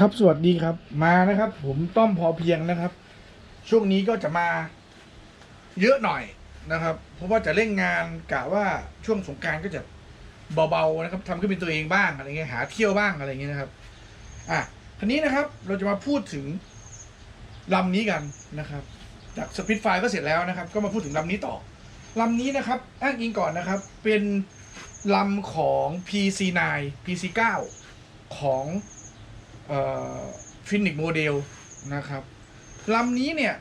ครับสวัสดีครับมานะครับ ผมต้อมพอเพียงนะครับ ช่วงนี้ก็จะมาเยอะหน่อยนะครับ เพราะว่าจะเร่งงานกะว่าช่วงสงการก็จะเบาๆนะครับทำขึ้นเป็นตัวเองบ้างอะไรเงี้ยหาเที่ยวบ้างอะไรเงี้ยนะครับ อะทีนี้นะครับเราจะมาพูดถึงลำนี้กันนะครับ จากสปิทไฟก็เสร็จแล้วนะครับ ก็มาพูดถึงลำนี้ต่อลำนี้นะครับอ้างอิงก่อนนะครับ เป็นลำของ PC9 PC9 ของ ฟินิกโมเดลนะครับลำนี้เนี่ย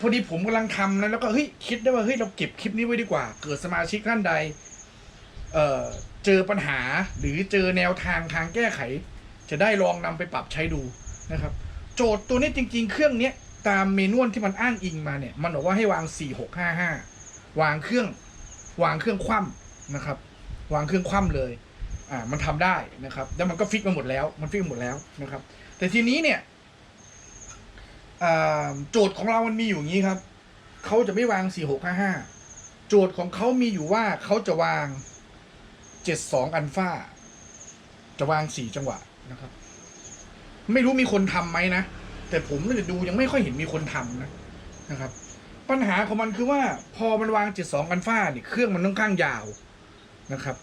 พอดีผมกำลังทำนะแล้วก็เฮ้ยคิดได้ว่าเฮ้ยเราเก็บคลิปนี้ไว้ดีกว่า เกิดสมาชิกท่านใดเเจอปัญหาหรือเจอแนวทางทางแก้ไข จะได้ลองนำไปปรับใช้ดูนะครับ โจทย์ตัวนี้จริง ๆ เครื่องนี้ตามเมนวลที่มันอ้างอิงมาเนี่ย มันบอกว่าให้วาง 4655 วางเครื่อง วางเครื่องคว่ำนะครับ วางเครื่องคว่ำเลย อ่ามันทำได้นะครับ แล้วมันก็ฟิกมาหมดแล้ว มันฟิกมาหมดแล้วนะครับ แต่ทีนี้เนี่ยอ่าโจทย์ของเรามันมีอยู่อย่างนี้ครับเขาจะไม่วาง 4655 โจทย์ของเขามีอยู่ว่าเขาจะวาง 72 อัลฟาจะวาง 4 จังหวะนะครับ ไม่รู้มีคนทำไหมนะ แต่ผมเนี่ยดูยังไม่ค่อยเห็นมีคนทำนะนะครับ ปัญหาของมันคือว่าพอมันวาง 72 อัลฟาเนี่ยเครื่องมันค่อนข้างยาวนะครับ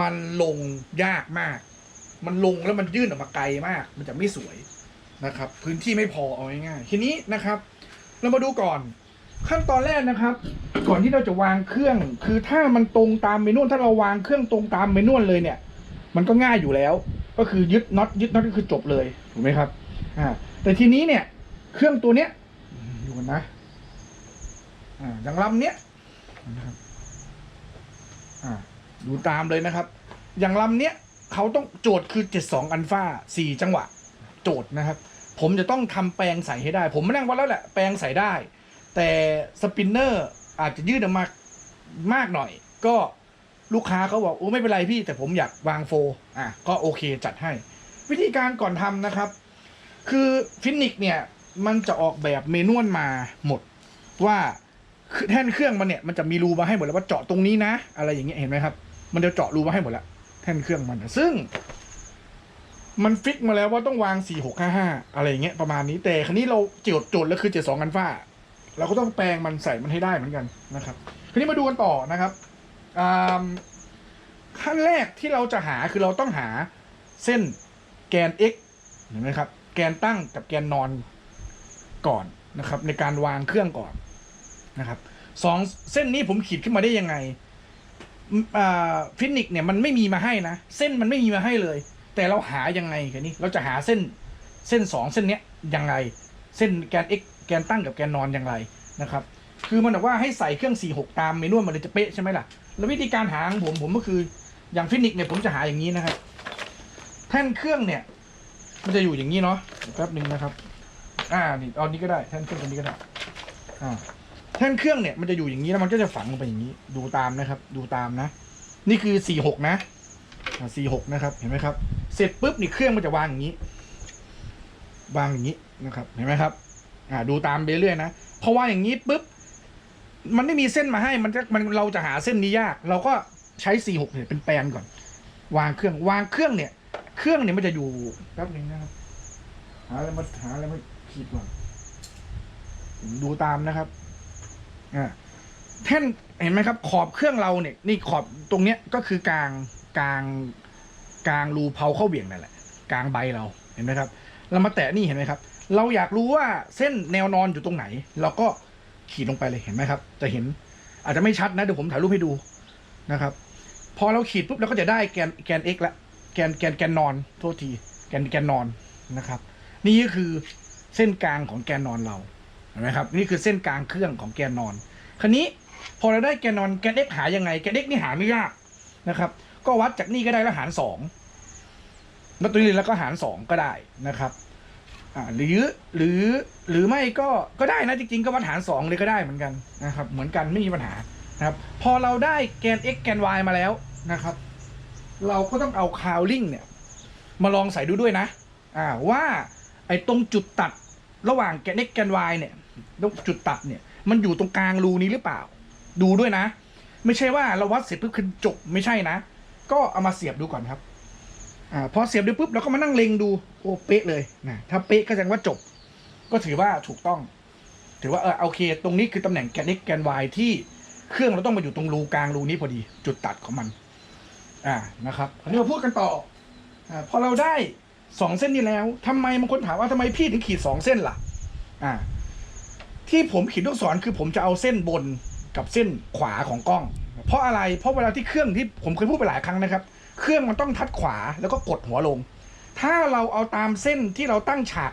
มันลงยากมาก มันลงแล้วมันยื่นออกมาไกลมาก มันจะไม่สวยนะครับ พื้นที่ไม่พอเอาง่ายๆทีนี้นะครับ เรามาดูก่อน ขั้นตอนแรกนะครับ ก่อนที่เราจะวางเครื่อง คือถ้ามันตรงตามเมนูถ้าเราวางเครื่องตรงตามเมนูเลยเนี่ย มันก็ง่ายอยู่แล้ว ก็คือยึดน็อตยึดน็อตก็คือจบเลยถูกไหมครับอ่าแต่ทีนี้เนี่ย เครื่องตัวเนี้ยดูกันนะอ่าอย่างลำเนี้ยนะครับอ่า ดูตามเลยนะครับ อย่างลำเนี้ยเขาต้องโจทย์คือ 72 อัลฟา4จังหวะ โจทย์นะครับ ผมจะต้องทำแปลงใส่ให้ได้ ผมไม่นั่งวัดแล้วแหละ แปลงใส่ได้ แต่สปินเนอร์อาจจะยืดออกมามากหน่อย ก็ลูกค้าเขาบอกโอ้ไม่เป็นไรพี่ แต่ผมอยากวางโฟร์อะก็โอเคจัดให้ วิธีการก่อนทำนะครับ คือฟินิกเนี่ยมันจะออกแบบเมนวลมาหมดว่าคือแท่นเครื่องมันเนี่ยมันจะมีรูมาให้หมดแล้วว่าเจาะตรงนี้นะ อะไรอย่างเงี้ยเห็นไหมครับ มันจะเจาะรูมาให้หมดแล้วแท่นเครื่องมันซึ่ง มันฟิกมาแล้วว่าต้องวาง 4655 อะไรอย่างเงี้ยประมาณนี้แต่ครั้นี้เราโจทย์โจทย์แล้วคือ 72กันฟ้าเราก็ต้องแปลงมันใส่มันให้ได้เหมือนกันนะครับคราวนี้มาดูกันต่อนะครับอ่าขั้นแรกที่เราจะหาคือเราต้องหาเส้นแกน x เห็นไหมครับ แกนตั้งกับแกนนอนก่อนนะครับ ในการวางเครื่องก่อนนะครับสองเส้นนี้ผมขีดขึ้นมาได้ยังไง ฟินิกเนี่ยมันไม่มีมาให้นะ เส้นมันไม่มีมาให้เลย แต่เราหายังไงแค่นี้เราจะหาเส้นเส้นสองเส้นเนี้ยยังไง เส้นแกน x แกนตั้งกับแกนนอนอย่างไรนะครับ คือมันบอกว่าให้ใส่เครื่อง 46 ตามเมนูมันเลยจะเป๊ะใช่ไหมล่ะ แล้ววิธีการหาของผมผมก็คืออย่างฟินิกเนี่ยผมจะหาอย่างนี้นะครับ แท่นเครื่องเนี่ยมันจะอยู่อย่างนี้เนาะแป๊บหนึ่งนะครับ อ่านี่เอานี้ก็ได้แท่นเครื่องตัวนี้ก็ได้อ่า ท่นเครื่องเนี่ยมันจะอยู่อย่างนี้แล้วมันก็จะฝังลงไปอย่างนี้ ดูตามนะครับ ดูตามนะ นี่คือ46นะอ่า46นะครับเห็นไหมครับ เสร็จปุ๊บนี่เครื่องมันจะวางอย่างนี้ วางอย่างนี้นะครับ เห็นไหมครับอ่าดูตามไปเรื่อยๆนะพอวางอย่างนี้ปุ๊บมันไม่มีเส้นมาให้มันจะมันเราจะหาเส้นนี้ยาก เราก็ใช้46เนี่ยเป็นแปลนก่อน วางเครื่องวางเครื่องเนี่ย เครื่องเนี่ยมันจะอยู่แป๊บนึงนะครับหาอะไรมาหาอะไรมาขีดก่อนดูตามนะครับ แท่นเห็นไหมครับ ขอบเครื่องเราเนี่ย นี่ขอบตรงเนี้ยก็คือกลางกลางกลางรูเผาเข้าเบี่ยงนั่นแหละกลางใบเราเห็นไหมครับ เรามาแตะนี่เห็นไหมครับ เราอยากรู้ว่าเส้นแนวนอนอยู่ตรงไหน เราก็ขีดลงไปเลยเห็นไหมครับ จะเห็นอาจจะไม่ชัดนะเดี๋ยวผมถ่ายรูปให้ดูนะครับ พอเราขีดปุ๊บเราก็จะได้แกนแกน x ละแกนแกนแกนนอนโทษทีแกนแกนนอนนะครับ นี่ก็คือเส้นกลางของแกนนอนเรา เห็นไหมครับนี่คือเส้นกลางเครื่องของแกนนอน คราวนี้พอเราได้แกนนอนแกน x หายังไง แกน x นี่หาไม่ยากนะครับ ก็วัดจากนี่ก็ได้แล้วหารสองแล้วตัวนี้แล้วก็หารสองก็ได้นะครับอ่าหรือหรือหรือไม่ก็ก็ได้นะจริงๆ ก็วัดหารสองเลยก็ได้เหมือนกันนะครับ เหมือนกันไม่มีปัญหานะครับ พอเราได้แกน x แกน y มาแล้วนะครับ เราก็ต้องเอาคาวลิงเนี่ยมาลองใส่ดูด้วยนะอ่าว่าไอ้ตรงจุดตัดระหว่างแกน x แกน y เนี่ย ตรงจุดตัดเนี่ย มันอยู่ตรงกลางรูนี้หรือเปล่า ดูด้วยนะ ไม่ใช่ว่าเราวัดเสร็จปุ๊บคือจบไม่ใช่นะ ก็เอามาเสียบดูก่อนครับ อ่าพอเสียบดูปุ๊บเราก็มานั่งเล็งดูโอ้เป๊ะเลยนะถ้าเป๊ะก็แสดงว่าจบ ก็ถือว่าถูกต้อง ถือว่าเออโอเค ตรงนี้คือตำแหน่งแกน x แกน y ที่เครื่องเราต้องมาอยู่ตรงรูกลางรูนี้พอดี จุดตัดของมัน อ่านะครับคราวนี้มาพูดกันต่ออ่าพอเราได้สองเส้นนี้แล้วทำไมบางคนถามว่าทำไมพี่ถึงขีดสองเส้นล่ะ อ่า ที่ผมขีดลูกศรคือผมจะเอาเส้นบนกับเส้นขวาของกล้อง เพราะอะไรเพราะเวลาที่เครื่องที่ผมเคยพูดไปหลายครั้งนะครับ เครื่องมันต้องทัดขวาแล้วก็กดหัวลง ถ้าเราเอาตามเส้นที่เราตั้งฉาก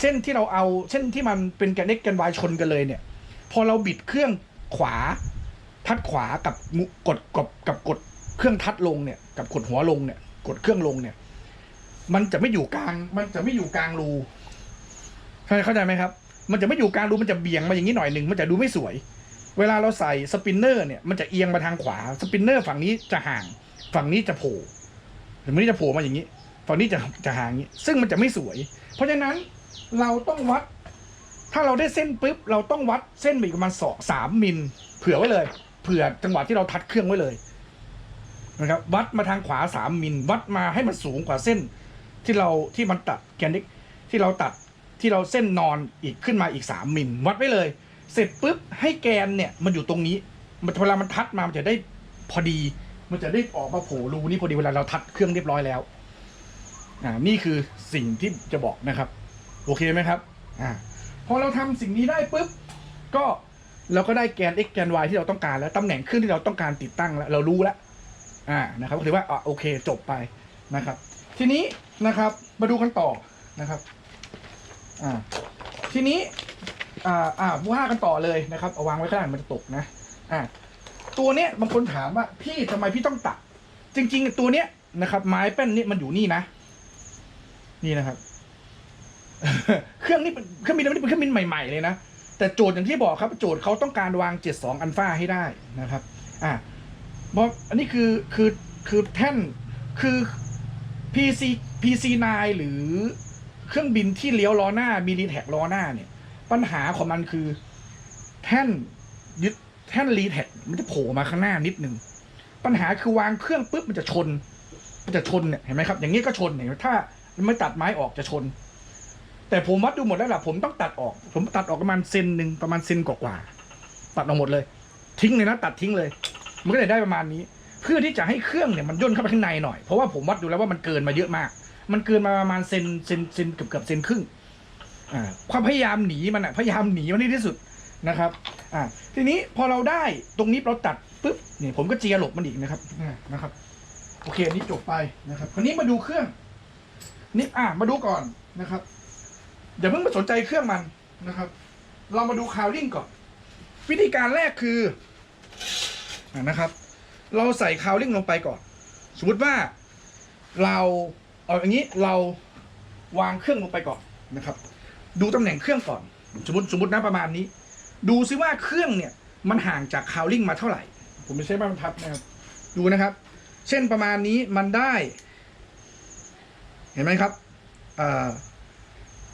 เส้นที่เราเอาเส้นที่มันเป็นแกน x แกน y ชนกันเลยเนี่ย พอเราบิดเครื่องขวา ทัดขวากับมุกดกับกับกดเครื่องทัดลงเนี่ยกับกดหัวลงเนี่ย กดเครื่องลงเนี่ย มันจะไม่อยู่กลาง มันจะไม่อยู่กลางรูเข้าเข้าใจไหมครับ มันจะไม่อยู่กลางรูมันจะเบี่ยงมาอย่างนี้หน่อยหนึ่งมันจะดูไม่สวย เวลาเราใส่สปินเนอร์เนี่ยมันจะเอียงมาทางขวาสปินเนอร์ฝั่งนี้จะห่าง ฝั่งนี้จะโผล่ฝั่งนี้จะโผล่มาอย่างนี้ ฝั่งนี้จะจะห่างอย่างนี้ ซึ่งมันจะไม่สวย เพราะฉะนั้นเราต้องวัด ถ้าเราได้เส้นปุ๊บเราต้องวัดเส้นไปอีกประมาณสองสามมิลเผื่อไว้เลย เผื่อจังหวะที่เราทัดเครื่องไว้เลยนะครับวัดมาทางขวาสามมิลวัดมาให้มันสูงกว่าเส้นที่เราที่มันตัดแกนิกที่เราตัด ที่เราเส้นนอนอีกขึ้นมาอีกสามมิลวัดไว้เลย เสร็จปุ๊บให้แกนเนี่ยมันอยู่ตรงนี้มันเวลามันทัดมามันจะได้พอดี มันจะได้ออกมาโผล่รูนี้พอดีเวลาเราทัดเครื่องเรียบร้อยแล้วอ่านี่คือสิ่งที่จะบอกนะครับ โอเคไหมครับอ่าพอเราทำสิ่งนี้ได้ปุ๊บก็เราก็ได้แกน x แกน y ที่เราต้องการแล้วตำแหน่งเครื่องที่เราต้องการติดตั้งแล้วเรารู้แล้วอ่านะครับก็ถือว่าอะโอเคจบไปนะครับ ทีนี้นะครับมาดูกันต่อนะครับ อ่าทีนี้อ่าอ่าว่ากันต่อเลยนะครับเอาวางไว้ข้างหลังมันจะตกนะอ่าตัวเนี้ยบางคนถามว่าพี่ทำไมพี่ต้องตัด จริง ๆ ตัวเนี้ยนะครับ ไม้แป้นนี่มันอยู่นี่นะ นี่นะครับ เครื่องนี้เป็นเครื่องบินนี่เป็นเครื่องบินใหม่ๆเลยนะแต่โจทย์อย่างที่บอกครับโจทย์เขาต้องการวาง 72 อัลฟาให้ได้นะครับ อ่าบอกอันนี้คือคือคือแท่นคือ PC PC9 หรือ เครื่องบินที่เลี้ยวล้อหน้ามีรีแท็กล้อหน้าเนี่ย ปัญหาของมันคือ แท่นยึดแท่นรีแท็กมันจะโผล่มาข้างหน้านิดนึงปัญหาคือวางเครื่องปุ๊บมันจะชน มันจะชนเนี่ยเห็นไหมครับ อย่างนี้ก็ชนเห็นไหมถ้าไม่ตัดไม้ออกจะชน แต่ผมวัดดูหมดแล้วล่ะผมต้องตัดออก ผมตัดออกประมาณเซนหนึ่งประมาณเซนกว่าๆตัดออกหมดเลย ทิ้งเลยนะตัดทิ้งเลย มันก็เลยได้ประมาณนี้ เพื่อที่จะให้เครื่องเนี่ยมันย่นเข้าไปข้างในหน่อยเพราะว่าผมวัดดูแล้วว่ามันเกินมาเยอะมาก มันเกินมาประมาณเซนเซนเซนเกือบเกือบเซนครึ่งอ่าความพยายามหนีมันอะพยายามหนีมันให้ที่สุดนะครับอ่าทีนี้พอเราได้ตรงนี้เราตัดปุ๊บเนี่ยผมก็เจียหลบมันอีกนะครับนะครับโอเคอันนี้จบไปนะครับคราวนี้มาดูเครื่องนี่อ่ามาดูก่อนนะครับอย่าเพิ่งไปสนใจเครื่องมันนะครับ เรามาดูคาวลิ่งก่อน วิธีการแรกคืออ่านะครับ เราใส่คาวลิ่งลงไปก่อน สมมติว่าเรา เอาอย่างนี้เราวางเครื่องลงไปก่อนนะครับ ดูตำแหน่งเครื่องก่อน สมมติสมมตินะประมาณนี้ ดูซิว่าเครื่องเนี่ยมันห่างจากคาวลิ่งมาเท่าไหร่ ผมไม่ใช้ไม้บรรทัดนะครับดูนะครับ เช่นประมาณนี้มันได้ เห็นไหมครับอ่า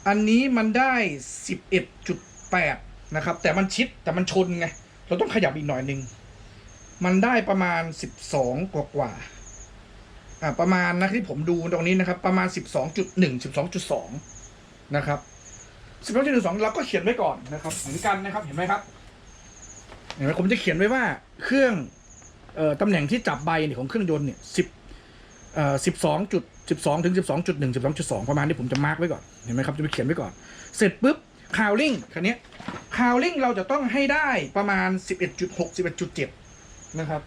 อันนี้มันได้สิบเอ็ดจุดแปดนะครับ แต่มันชิดแต่มันชนไง เราต้องขยับอีกหน่อยหนึ่ง มันได้ประมาณสิบสองกว่ากว่าๆ อ่าประมาณนะที่ผมดูตรงนี้นะครับ ประมาณสิบสองจุดหนึ่งสิบสองจุดสองนะครับสิบสองจุดหนึ่งสองเราก็เขียนไว้ก่อนนะครับเหมือนกันนะครับเห็นไหมครับเห็นไหมผมจะเขียนไว้ว่าเครื่องเอ่อตำแหน่งที่จับใบเนี่ยของเครื่องยนต์เนี่ยสิบเอ่อสิบสองจุดสิบสองถึงสิบสองจุดหนึ่งสิบสองจุดสองประมาณนี้ผมจะมาร์กไว้ก่อนเห็นไหมครับจะไปเขียนไว้ก่อน เสร็จปุ๊บคาวลิงคันนี้คาวลิงเราจะต้องให้ได้ประมาณสิบเอ็ดจุดหกสิบเอ็ดจุดเจ็ดนะครับ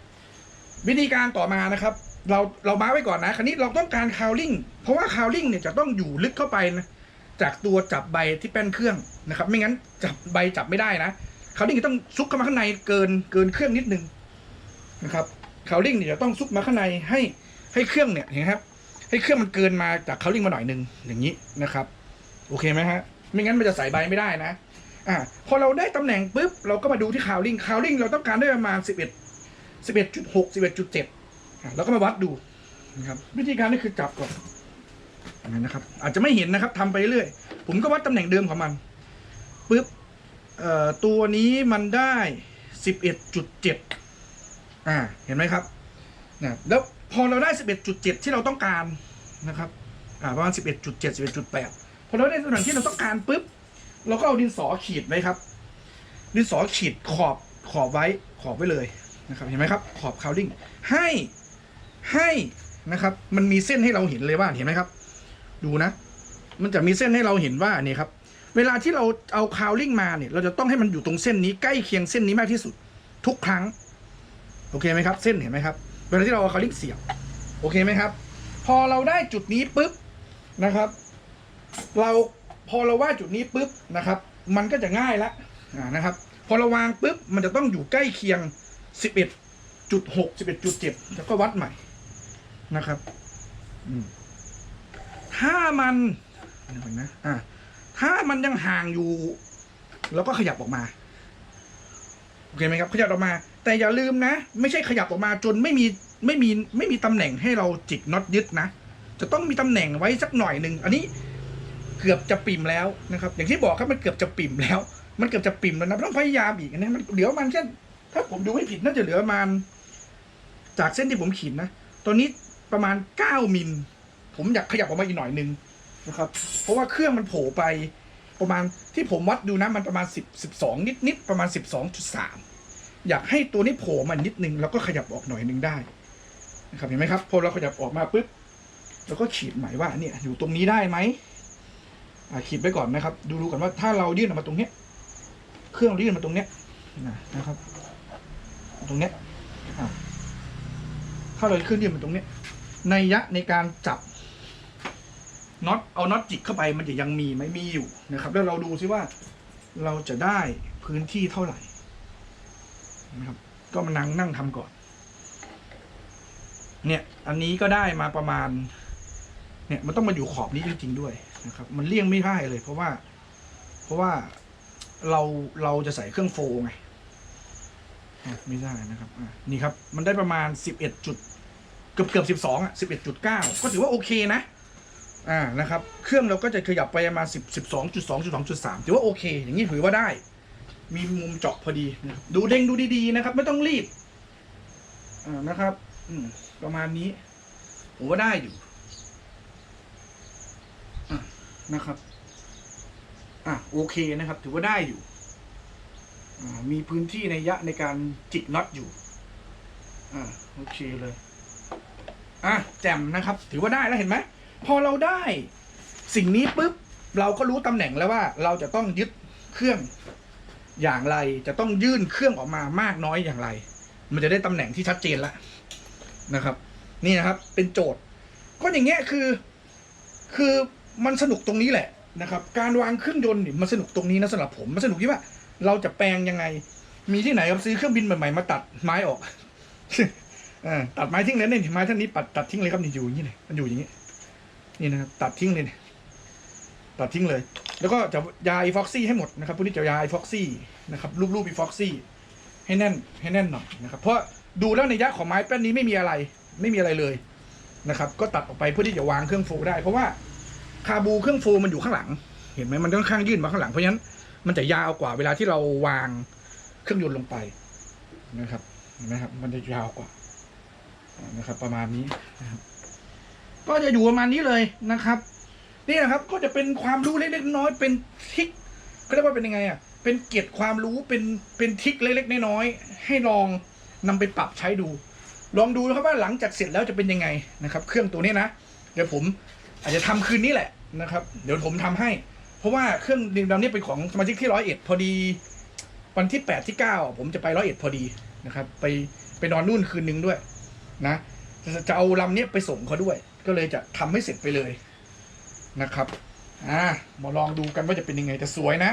วิธีการต่อมานะครับ เราเรามาไว้ก่อนนะ คราวนี้เราต้องการคาวลิงเพราะว่าคาวลิงเนี่ยจะต้องอยู่ลึกเข้าไปนะจากตัวจับใบที่แป้นเครื่องนะครับ ไม่งั้นจับใบจับไม่ได้นะคาวลิงจะต้องซุกเข้ามาข้างในเกินเกินเครื่องนิดนึงนะครับคาวลิงเนี่ยจะต้องซุกมาข้างในให้ให้เครื่องเนี่ยเห็นครับ ให้เครื่องมันเกินมาจากคาวลิงมาหน่อยนึงอย่างนี้นะครับ โอเคไหมฮะไม่งั้นมันจะใส่ใบไม่ได้นะอ่าพอเราได้ตำแหน่งปุ๊บเราก็มาดูที่คาวลิงคาวลิงเราต้องการได้ประมาณสิบเอ็ดสิบเอ็ดจุดหกสิบเอ็ดจุดเจ็ด เราก็มาวัดดูนะครับ วิธีการนี่คือจับก่อนนะครับ อาจจะไม่เห็นนะครับทำไปเรื่อย ผมก็วัดตำแหน่งเดิมของมันปุ๊บตัวนี้มันได้สิบเอ็ดจุดเจ็ดอ่าเห็นไหมครับนะแล้วพอเราได้สิบเอ็ดจุดเจ็ดที่เราต้องการนะครับอ่าประมาณสิบเอ็ดจุดเจ็ดสิบเอ็ดจุดแปดพอเราได้ตำแหน่งที่เราต้องการปุ๊บเราก็เอาดินสอขีดไว้ครับ ดินสอขีดขอบขอบไว้ขอบไว้เลยนะครับ เห็นไหมครับ ขอบคาวลิ่งให้ ให้นะครับ มันมีเส้นให้เราเห็นเลยว่าเห็นไหมครับ ดูนะ มันจะมีเส้นให้เราเห็นว่าเนี่ยครับ เวลาที่เราเอาคาวลิ่งมาเนี่ยเราจะต้องให้มันอยู่ตรงเส้นนี้ใกล้เคียงเส้นนี้มากที่สุด ทุกครั้ง โอเคไหมครับ เส้นเห็นไหมครับ เวลาที่เราเอาคาวลิ่งเสียบโอเคไหมครับ พอเราได้จุดนี้ปุ๊บนะครับ เราพอเราวาดจุดนี้ปุ๊บนะครับ มันก็จะง่ายละนะครับ พอเราวางปุ๊บมันจะต้องอยู่ใกล้เคียง 11.6 11.7 แล้วก็วัดใหม่ นะครับ อืมถ้ามันเดี๋ยวก่อนนะอ่าถ้ามันยังห่างอยู่เราก็ขยับออกมาโอเคไหมครับ ขยับออกมา แต่อย่าลืมนะ ไม่ใช่ขยับออกมาจนไม่มีไม่มีไม่มีตำแหน่งให้เราจิกน็อตยึดนะ จะต้องมีตำแหน่งไว้สักหน่อยหนึ่งอันนี้เกือบจะปิ่มแล้วนะครับ อย่างที่บอกครับมันเกือบจะปิ่มแล้ว มันเกือบจะปิ่มแล้วนะต้องพยายามอีกนะมันเหลือประมันแค่นถ้าผมดูไม่ผิดน่าจะเหลือมาณจากเส้นที่ผมขีดนะตอนนี้ ประมาณเก้ามิล ผมอยากขยับออกมาอีกหน่อยหนึ่งนะครับ เพราะว่าเครื่องมันโผล่ไปประมาณที่ผมวัดดูนะมันประมาณสิบสิบสองนิดนิดๆประมาณสิบสองจุดสามอยากให้ตัวนี้โผล่มานิดนึงแล้วก็ขยับออกหน่อยนึงได้นะครับเห็นไหมครับพอเราขยับออกมาปุ๊บเราก็ขีดหมายว่าเนี่ยอยู่ตรงนี้ได้ไหมอ่าขีดไปก่อนนะครับ ดูดูก่อนว่าถ้าเรายื่นออกมาตรงเนี้ยเครื่องยื่นมาตรงเนี้ยนะนะครับ ตรงเนี้ยอ่าถ้าเราขึ้นยื่นมาตรงเนี้ย ในยยะในการจับน็อตเอาน็อตจิกเข้าไปมันจะยังมีไหมมีอยู่นะครับ แล้วเราดูซิว่าเราจะได้พื้นที่เท่าไหร่นะครับ ก็มานั่งนั่งทำก่อน เนี่ยอันนี้ก็ได้มาประมาณ เนี่ยมันต้องมาอยู่ขอบนี้จริง ๆ ด้วยนะครับ มันเลี่ยงไม่ได้เลย เพราะว่า เพราะว่าเราเราจะใส่เครื่องโฟร์ไงไม่ได้นะครับนี่ครับ มันได้ประมาณสิบเอ็ดจุด เกือบเกือบสิบสองอะสิบเอ็ดจุดเก้าก็ถือว่าโอเคนะ อ่านะครับ เครื่องเราก็จะขยับไปประมาณสิบสิบสองจุดสองจุดสองจุดสามถือว่าโอเค อย่างนี้ถือว่าได้ มีมุมเจาะพอดีนะครับดูเด้งดูดีๆนะครับ ไม่ต้องรีบ อ่านะครับ อืมประมาณนี้ผมว่าได้อยู่ะนะครับ อะโอเคนะครับ ถือว่าได้อยู่อมีพื้นที่ในยะในการจิกน็อตอยู่ อ่าโอเคเลย อะแจ่มนะครับ ถือว่าได้แล้วเห็นไหมพอเราได้ สิ่งนี้ปุ๊บเราก็รู้ตำแหน่งแล้วว่า เราจะต้องยึดเครื่องอย่างไร จะต้องยื่นเครื่องออกมามากน้อยอย่างไร มันจะได้ตำแหน่งที่ชัดเจนแล้วนะครับ นี่นะครับเป็นโจทย์ ก็อย่างเงี้ยคือ คือมันสนุกตรงนี้แหละนะครับ การวางเครื่องยนต์นี่มันสนุกตรงนี้นะสำหรับผมมันสนุกที่ว่า เราจะแปลงยังไง มีที่ไหนครับซื้อเครื่องบินใหม่ๆมาตัดไม้ออก ออตัดไม้ทิ้งเลยเนี่ยไม้ท่านนี้ปัดตัดทิ้งเลยครับนี่อยู่อย่างนี้เลยมันอยู่อย่างนี้ นี่นะครับตัดทิ้งเลยเนี่ยตัดทิ้งเลย แล้วก็จะยาไอฟ็อกซี่ให้หมดนะครับพวกนี้จะยาไอฟ็อกซี่นะครับรูปรูปอีฟ็อกซี่ให้แน่นให้แน่นหน่อยนะครับ เพราะดูแล้วในยะของไม้แป้นนี้ไม่มีอะไรไม่มีอะไรเลยนะครับ ก็ตัดออกไปเพื่อที่จะวางเครื่องโฟได้ เพราะว่าคาบูเครื่องโฟมันอยู่ข้างหลัง เห็นไหมมันค่อนข้างยื่นมาข้างหลังเพราะฉะนั้นมันจะยาวกว่าเวลาที่เราวางเครื่องยนต์ลงไปนะครับเห็นไหมครับมันจะยาวกว่า นะครับ ประมาณนี้นะครับ ก็จะอยู่ประมาณนี้เลยนะครับ นี่นะครับ ก็จะเป็นความรู้เล็กๆน้อยๆเป็นทิกก็เรียกว่าเป็นยังไงอะเป็นเกียร็ดความรู้เป็นเป็นทิกเล็กๆน้อยๆให้ลองนำไปปรับใช้ดู ลองดูนะครับว่าหลังจากเสร็จแล้วจะเป็นยังไงนะครับ เครื่องตัวนี้นะเดี๋ยวผมอาจจะทำคืนนี้แหละนะครับ เดี๋ยวผมทำให้ เพราะว่าเครื่องดินดำนี่เป็นของสมาชิกที่ร้อยเอ็ดพอดีวันที่แปดที่เก้าผมจะไปร้อยเอ็ดพอดีนะครับ ไปไปนอนนู่นคืนนึงด้วย นะจะจะเอาลำนี้ไปส่งเขาด้วย ก็เลยจะทำให้เสร็จไปเลยนะครับอ่ามาลองดูกันว่าจะเป็นยังไงแต่สวยนะ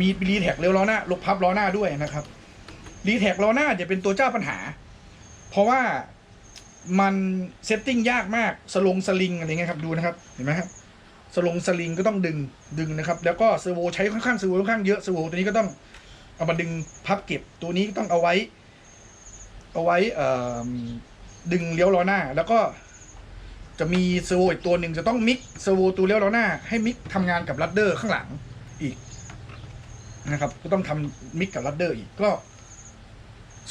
มีรีแท็กเร็วล้อหน้าลบพับล้อหน้าด้วยนะครับรีแท็กล้อหน้าจะเป็นตัวเจ้าปัญหา เพราะว่ามันเซตติ้งยากมากสลงสลิงอะไรเงี้ยครับดูนะครับเห็นไหมครับสลงสลิงก็ต้องดึงดึงนะครับ แล้วก็เซอร์โวใช้ค่อนข้างเซอร์โวค่อนข้างเยอะเซอร์โวตัวนี้ก็ต้องเอามาดึงพับเก็บตัวนี้ก็ต้องเอาไว้ เอาไว้เอ่อ ดึงเลี้ยวล้อหน้า แล้วก็จะมีเซอร์โวอีกตัวหนึ่งจะต้องมิกเซอร์โวตัวเลี้ยวล้อหน้า ให้มิกทำงานกับลัดเดอร์ข้างหลังอีกนะครับ ก็ต้องทำมิกกับลัดเดอร์อีกก็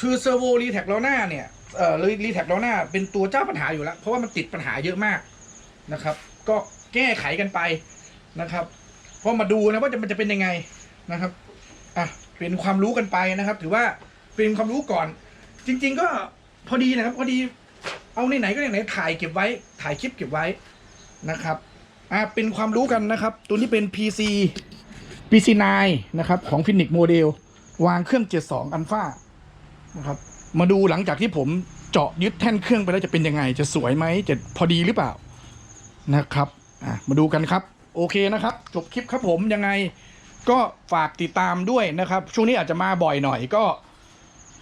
คือเซอร์โวรีแท็กล้อหน้าเนี่ยเอ่อรีแท็กล้อหน้า เป็นตัวเจ้าปัญหาอยู่แล้ว เพราะว่ามันติดปัญหาเยอะมากนะครับ ก็แก้ไขกันไปนะครับพราะมาดูนะว่าจะมันจะเป็นยังไงนะครับอะเป็นความรู้กันไปนะครับ ถือว่าเป็นความรู้ก่อน จริง ๆ ก็พอดีนะครับ พอดี เอาไหนๆก็ไหนๆถ่ายเก็บไว้ ถ่ายคลิปเก็บไว้นะครับอะเป็นความรู้กันนะครับ ตัวนี้เป็น PC PC9 นะครับ ของ Phoenix Model วางเครื่อง 72 อัลฟานะครับ มาดูหลังจากที่ผมเจาะยึดแท่นเครื่องไปแล้วจะเป็นยังไง จะสวยไหมจะพอดีหรือเปล่านะครับอะมาดูกันครับ โอเคนะครับ จบคลิปครับผมยังไงก็ฝากติดตามด้วยนะครับ ช่วงนี้อาจจะมาบ่อยหน่อยก็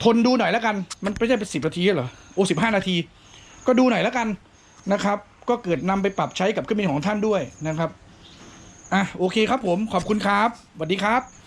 ทนดูหน่อยแล้วกัน มันไม่ใช่เป็นสิบนาทีเหรอ โอ้สิบห้านาที ก็ดูหน่อยแล้วกันนะครับ ก็เกิดนำไปปรับใช้กับเครื่องบินของท่านด้วยนะครับอะโอเคครับผมขอบคุณครับสวัสดีครับ